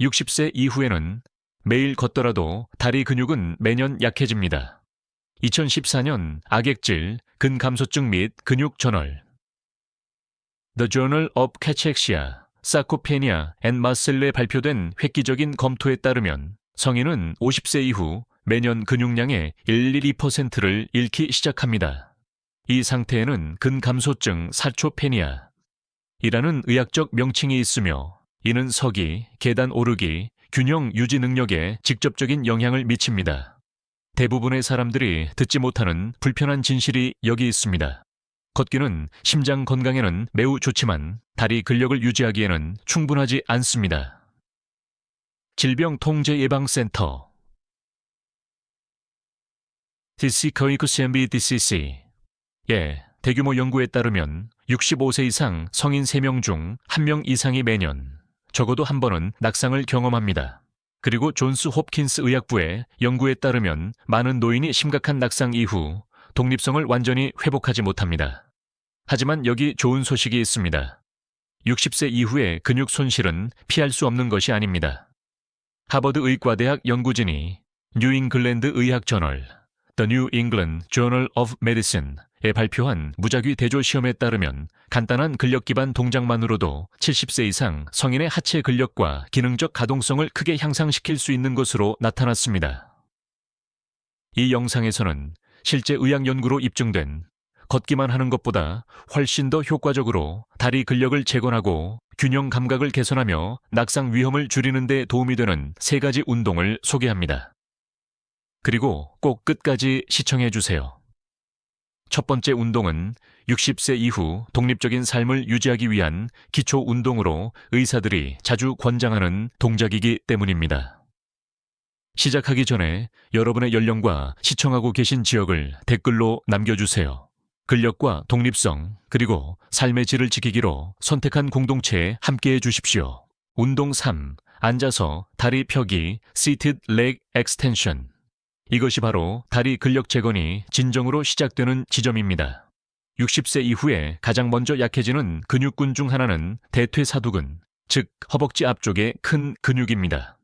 60세 이후에는 매일 걷더라도 다리 근육은 매년 약해집니다. 2014년 악액질, 근감소증 및 근육 저널 The Journal of Cachexia, Sarcopenia and Muscle에 발표된 획기적인 검토에 따르면 성인은 50세 이후 매년 근육량의 1-2%를 잃기 시작합니다. 이 상태에는 근감소증 사초페니아 이라는 의학적 명칭이 있으며 이는 서기, 계단 오르기, 균형 유지 능력에 직접적인 영향을 미칩니다. 대부분의 사람들이 듣지 못하는 불편한 진실이 여기 있습니다. 걷기는 심장 건강에는 매우 좋지만 다리 근력을 유지하기에는 충분하지 않습니다. 질병통제예방센터 DC 거이크 CMB DCC 예, 대규모 연구에 따르면 65세 이상 성인 3명 중 1명 이상이 매년 적어도 한 번은 낙상을 경험합니다. 그리고 존스 홉킨스 의학부의 연구에 따르면 많은 노인이 심각한 낙상 이후 독립성을 완전히 회복하지 못합니다. 하지만 여기 좋은 소식이 있습니다. 60세 이후의 근육 손실은 피할 수 없는 것이 아닙니다. 하버드 의과대학 연구진이 뉴잉글랜드 의학 저널 The New England Journal of Medicine에 발표한 무작위 대조 시험에 따르면 간단한 근력 기반 동작만으로도 70세 이상 성인의 하체 근력과 기능적 가동성을 크게 향상시킬 수 있는 것으로 나타났습니다. 이 영상에서는 실제 의학 연구로 입증된 걷기만 하는 것보다 훨씬 더 효과적으로 다리 근력을 재건하고 균형 감각을 개선하며 낙상 위험을 줄이는 데 도움이 되는 세 가지 운동을 소개합니다. 그리고 꼭 끝까지 시청해 주세요. 첫 번째 운동은 60세 이후 독립적인 삶을 유지하기 위한 기초 운동으로 의사들이 자주 권장하는 동작이기 때문입니다. 시작하기 전에 여러분의 연령과 시청하고 계신 지역을 댓글로 남겨주세요. 근력과 독립성, 그리고 삶의 질을 지키기로 선택한 공동체에 함께해 주십시오. 운동 3. 앉아서 다리 펴기, seated leg extension. 이것이 바로 다리 근력 재건이 진정으로 시작되는 지점입니다. 60세 이후에 가장 먼저 약해지는 근육군 중 하나는 대퇴사두근, 즉 허벅지 앞쪽의 큰 근육입니다.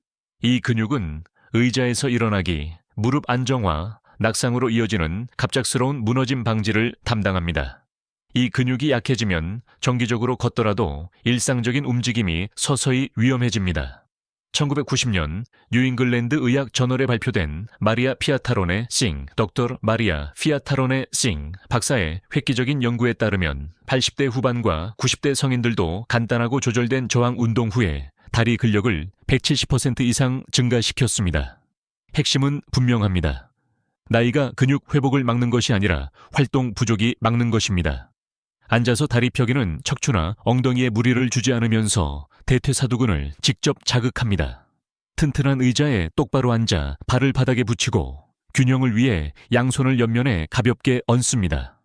이 근육은 의자에서 일어나기, 무릎 안정화, 낙상으로 이어지는 갑작스러운 무너짐 방지를 담당합니다. 이 근육이 약해지면 정기적으로 걷더라도 일상적인 움직임이 서서히 위험해집니다. 1990년 뉴잉글랜드 의학 저널에 발표된 마리아 피아타론의 싱, 덕터 마리아 피아타론의 싱 박사의 획기적인 연구에 따르면 80대 후반과 90대 성인들도 간단하고 조절된 저항 운동 후에 다리 근력을 170% 이상 증가시켰습니다. 핵심은 분명합니다. 나이가 근육 회복을 막는 것이 아니라 활동 부족이 막는 것입니다. 앉아서 다리 펴기는 척추나 엉덩이에 무리를 주지 않으면서 대퇴사두근을 직접 자극합니다. 튼튼한 의자에 똑바로 앉아 발을 바닥에 붙이고 균형을 위해 양손을 옆면에 가볍게 얹습니다.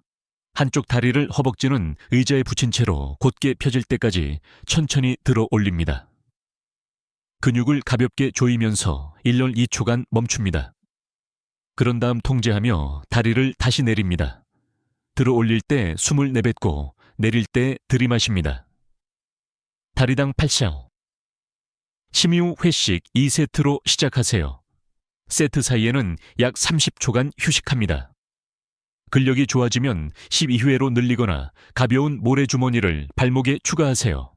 한쪽 다리를 허벅지는 의자에 붙인 채로 곧게 펴질 때까지 천천히 들어 올립니다. 근육을 가볍게 조이면서 1년 2초간 멈춥니다. 그런 다음 통제하며 다리를 다시 내립니다. 들어 올릴 때 숨을 내뱉고 내릴 때 들이마십니다. 다리당 8샤오. 심의 후 회식 2세트로 시작하세요. 세트 사이에는 약 30초간 휴식합니다. 근력이 좋아지면 12회로 늘리거나 가벼운 모래주머니를 발목에 추가하세요.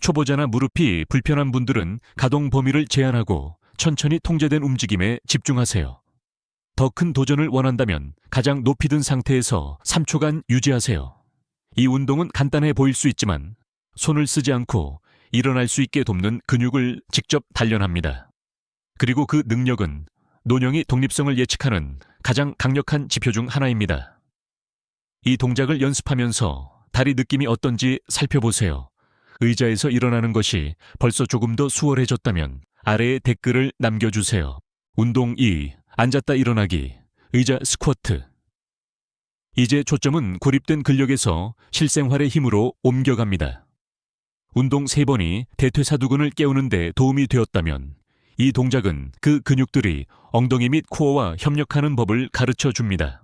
초보자나 무릎이 불편한 분들은 가동 범위를 제한하고 천천히 통제된 움직임에 집중하세요. 더 큰 도전을 원한다면 가장 높이 든 상태에서 3초간 유지하세요. 이 운동은 간단해 보일 수 있지만 손을 쓰지 않고 일어날 수 있게 돕는 근육을 직접 단련합니다. 그리고 그 능력은 노령이 독립성을 예측하는 가장 강력한 지표 중 하나입니다. 이 동작을 연습하면서 다리 느낌이 어떤지 살펴보세요. 의자에서 일어나는 것이 벌써 조금 더 수월해졌다면 아래에 댓글을 남겨주세요. 운동 2. 앉았다 일어나기. 의자 스쿼트. 이제 초점은 고립된 근력에서 실생활의 힘으로 옮겨갑니다. 운동 3번이 대퇴사두근을 깨우는데 도움이 되었다면 이 동작은 그 근육들이 엉덩이 및 코어와 협력하는 법을 가르쳐 줍니다.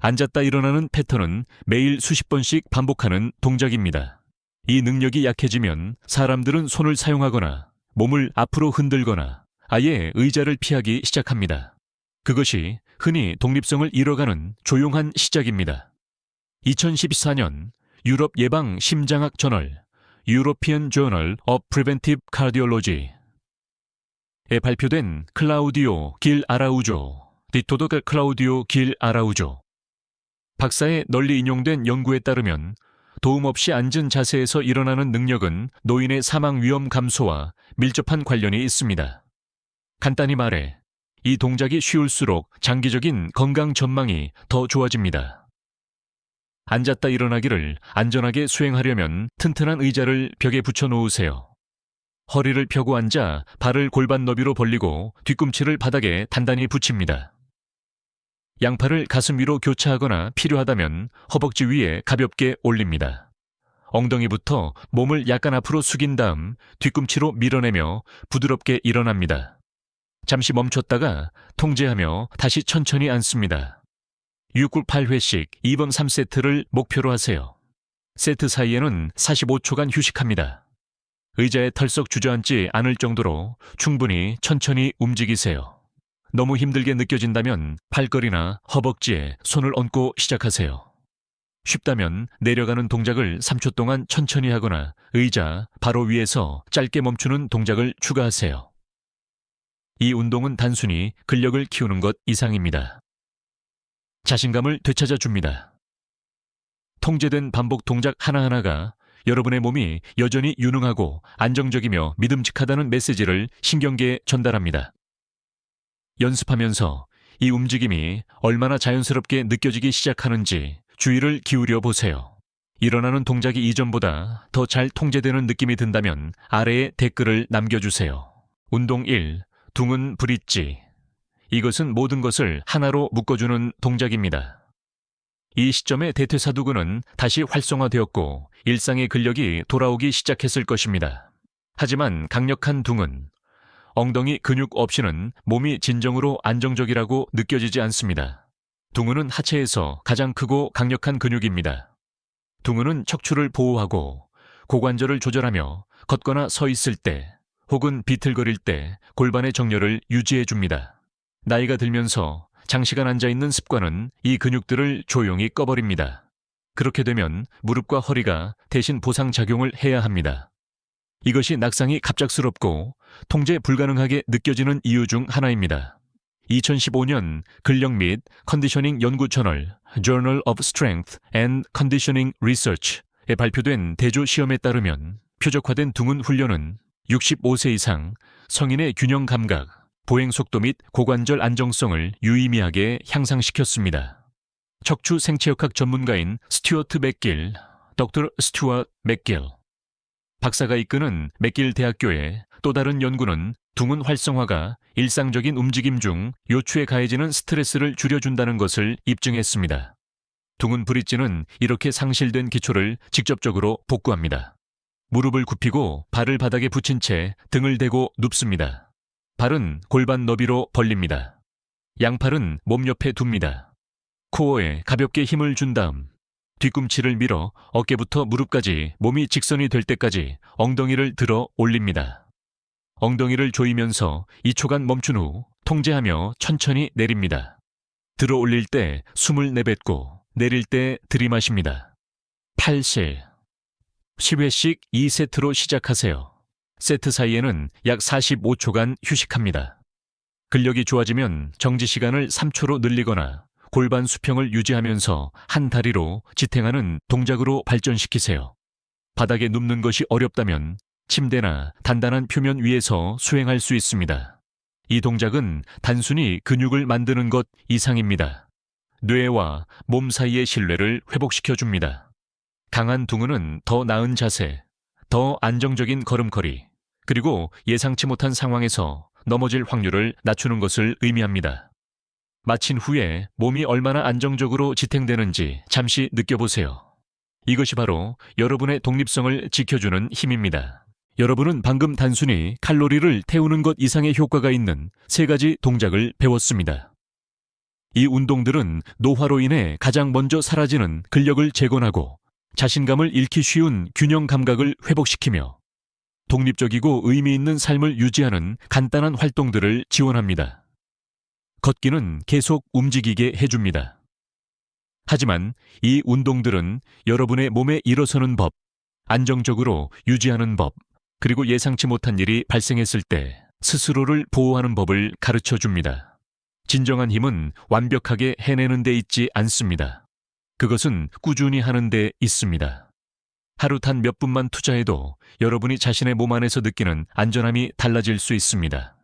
앉았다 일어나는 패턴은 매일 수십 번씩 반복하는 동작입니다. 이 능력이 약해지면 사람들은 손을 사용하거나 몸을 앞으로 흔들거나 아예 의자를 피하기 시작합니다. 그것이 흔히 독립성을 잃어가는 조용한 시작입니다. 2014년 유럽 예방 심장학 저널 European Journal of Preventive Cardiology에 발표된 클라우디오 길 아라우조, 디토도 클라우디오 길 아라우조 박사의 널리 인용된 연구에 따르면 도움 없이 앉은 자세에서 일어나는 능력은 노인의 사망 위험 감소와 밀접한 관련이 있습니다. 간단히 말해 이 동작이 쉬울수록 장기적인 건강 전망이 더 좋아집니다. 앉았다 일어나기를 안전하게 수행하려면 튼튼한 의자를 벽에 붙여 놓으세요. 허리를 펴고 앉아 발을 골반 너비로 벌리고 뒤꿈치를 바닥에 단단히 붙입니다. 양팔을 가슴 위로 교차하거나 필요하다면 허벅지 위에 가볍게 올립니다. 엉덩이부터 몸을 약간 앞으로 숙인 다음 뒤꿈치로 밀어내며 부드럽게 일어납니다. 잠시 멈췄다가 통제하며 다시 천천히 앉습니다. 6구 8회씩 2번 3세트를 목표로 하세요. 세트 사이에는 45초간 휴식합니다. 의자에 털썩 주저앉지 않을 정도로 충분히 천천히 움직이세요. 너무 힘들게 느껴진다면 팔걸이나 허벅지에 손을 얹고 시작하세요. 쉽다면 내려가는 동작을 3초 동안 천천히 하거나 의자 바로 위에서 짧게 멈추는 동작을 추가하세요. 이 운동은 단순히 근력을 키우는 것 이상입니다. 자신감을 되찾아 줍니다. 통제된 반복 동작 하나하나가 여러분의 몸이 여전히 유능하고 안정적이며 믿음직하다는 메시지를 신경계에 전달합니다. 연습하면서 이 움직임이 얼마나 자연스럽게 느껴지기 시작하는지 주의를 기울여 보세요. 일어나는 동작이 이전보다 더 잘 통제되는 느낌이 든다면 아래에 댓글을 남겨주세요. 운동 1. 둥은 브릿지. 이것은 모든 것을 하나로 묶어주는 동작입니다. 이 시점에 대퇴사두근은 다시 활성화되었고 일상의 근력이 돌아오기 시작했을 것입니다. 하지만 강력한 둥은 엉덩이 근육 없이는 몸이 진정으로 안정적이라고 느껴지지 않습니다. 둥은은 하체에서 가장 크고 강력한 근육입니다. 둥은은 척추를 보호하고 고관절을 조절하며 걷거나 서 있을 때 혹은 비틀거릴 때 골반의 정렬을 유지해 줍니다. 나이가 들면서 장시간 앉아 있는 습관은 이 근육들을 조용히 꺼버립니다. 그렇게 되면 무릎과 허리가 대신 보상작용을 해야 합니다. 이것이 낙상이 갑작스럽고 통제 불가능하게 느껴지는 이유 중 하나입니다. 2015년 근력 및 컨디셔닝 연구 저널 Journal of Strength and Conditioning Research에 발표된 대조 시험에 따르면 표적화된 둥은 훈련은 65세 이상 성인의 균형 감각, 보행 속도 및 고관절 안정성을 유의미하게 향상시켰습니다. 척추 생체역학 전문가인 스튜어트 맥길, 덕터 스튜어트 맥길, 박사가 이끄는 맥길 대학교의 또 다른 연구는 둥은 활성화가 일상적인 움직임 중 요추에 가해지는 스트레스를 줄여준다는 것을 입증했습니다. 둥은 브릿지는 이렇게 상실된 기초를 직접적으로 복구합니다. 무릎을 굽히고 발을 바닥에 붙인 채 등을 대고 눕습니다. 발은 골반 너비로 벌립니다. 양팔은 몸 옆에 둡니다. 코어에 가볍게 힘을 준 다음 뒤꿈치를 밀어 어깨부터 무릎까지 몸이 직선이 될 때까지 엉덩이를 들어 올립니다. 엉덩이를 조이면서 2초간 멈춘 후 통제하며 천천히 내립니다. 들어 올릴 때 숨을 내뱉고 내릴 때 들이마십니다. 8실 10회씩 2세트로 시작하세요. 세트 사이에는 약 45초간 휴식합니다. 근력이 좋아지면 정지 시간을 3초로 늘리거나 골반 수평을 유지하면서 한 다리로 지탱하는 동작으로 발전시키세요. 바닥에 눕는 것이 어렵다면 침대나 단단한 표면 위에서 수행할 수 있습니다. 이 동작은 단순히 근육을 만드는 것 이상입니다. 뇌와 몸 사이의 신뢰를 회복시켜 줍니다. 강한 둥은은 더 나은 자세, 더 안정적인 걸음걸이, 그리고 예상치 못한 상황에서 넘어질 확률을 낮추는 것을 의미합니다. 마친 후에 몸이 얼마나 안정적으로 지탱되는지 잠시 느껴보세요. 이것이 바로 여러분의 독립성을 지켜주는 힘입니다. 여러분은 방금 단순히 칼로리를 태우는 것 이상의 효과가 있는 세 가지 동작을 배웠습니다. 이 운동들은 노화로 인해 가장 먼저 사라지는 근력을 재건하고 자신감을 잃기 쉬운 균형 감각을 회복시키며 독립적이고 의미 있는 삶을 유지하는 간단한 활동들을 지원합니다. 걷기는 계속 움직이게 해줍니다. 하지만 이 운동들은 여러분의 몸에 일어서는 법, 안정적으로 유지하는 법, 그리고 예상치 못한 일이 발생했을 때 스스로를 보호하는 법을 가르쳐 줍니다. 진정한 힘은 완벽하게 해내는 데 있지 않습니다. 그것은 꾸준히 하는 데 있습니다. 하루 단 몇 분만 투자해도 여러분이 자신의 몸 안에서 느끼는 안전함이 달라질 수 있습니다.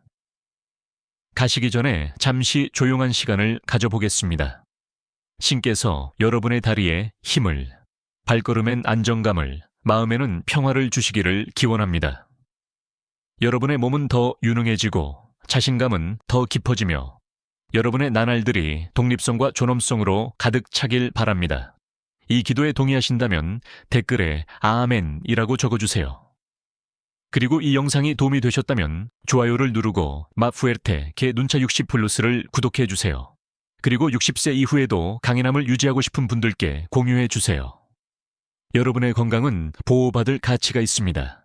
가시기 전에 잠시 조용한 시간을 가져보겠습니다. 신께서 여러분의 다리에 힘을, 발걸음엔 안정감을, 마음에는 평화를 주시기를 기원합니다. 여러분의 몸은 더 유능해지고 자신감은 더 깊어지며 여러분의 나날들이 독립성과 존엄성으로 가득 차길 바랍니다. 이 기도에 동의하신다면 댓글에 아멘이라고 적어주세요. 그리고 이 영상이 도움이 되셨다면 좋아요를 누르고 마푸에르테 개 눈차 60 플러스를 구독해 주세요. 그리고 60세 이후에도 강인함을 유지하고 싶은 분들께 공유해 주세요. 여러분의 건강은 보호받을 가치가 있습니다.